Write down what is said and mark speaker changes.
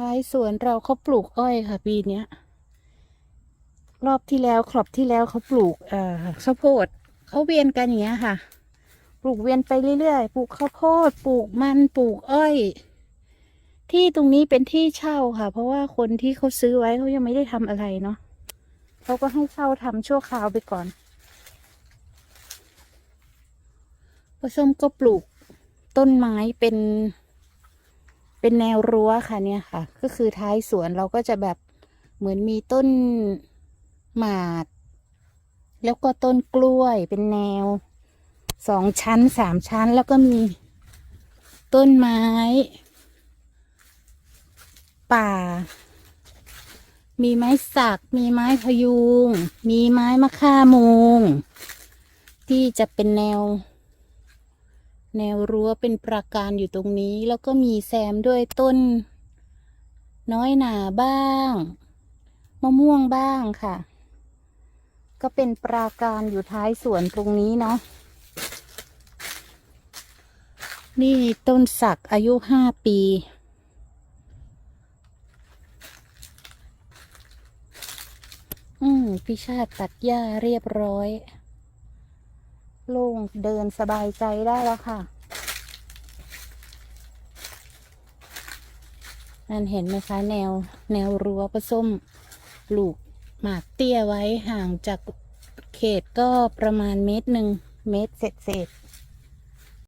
Speaker 1: ท้ายสวนเราเขาปลูกอ้อยค่ะ ปีเนี้ย รอบที่แล้วครอบที่แล้วเขาปลูกเอ่อข้าวโพดเขาเวียนกันอย่างเงี้ยค่ะ ปลูกเวียนไปเรื่อยๆปลูกข้าวโพดปลูกมันปลูกอ้อย ที่ตรงนี้เป็นที่เช่าค่ะ เพราะว่าคนที่เขาซื้อไว้เขายังไม่ได้ทำอะไรเนาะเขาก็ให้เช่าทำชั่วคราวไปก่อนป้าส้มก็ปลูกต้นไม้เป็น เป็นแนวรั้วค่ะเนี่ยค่ะ ก็คือท้ายสวนเราก็จะแบบเหมือนมีต้นหมาก แล้วก็ต้นกล้วยเป็นแนวสองชั้นสามชั้นแล้วก็มีต้นไม้ ป่า มีไม้สัก มีไม้พยุง มีไม้มะค่าโมงที่จะเป็นแนว แนวรั้วเป็นปราการอยู่ตรงนี้ แล้วก็มีแซมด้วยต้น น้อยหนาบ้างมะม่วงบ้างค่ะ ก็เป็นปราการอยู่ท้ายสวนตรงนี้เนาะนี่ต้นสักอายุห้าปี อืมพี่ชาติตัดหญ้าเรียบร้อย โล่งเดินสบายใจได้แล้วค่ะ นั่นเห็นไหมคะแนวแนวรั้วผสมปลูกหมากเตี้ยไว้ห่างจากเขตก็ประมาณเมตรหนึ่งเมตรเศษ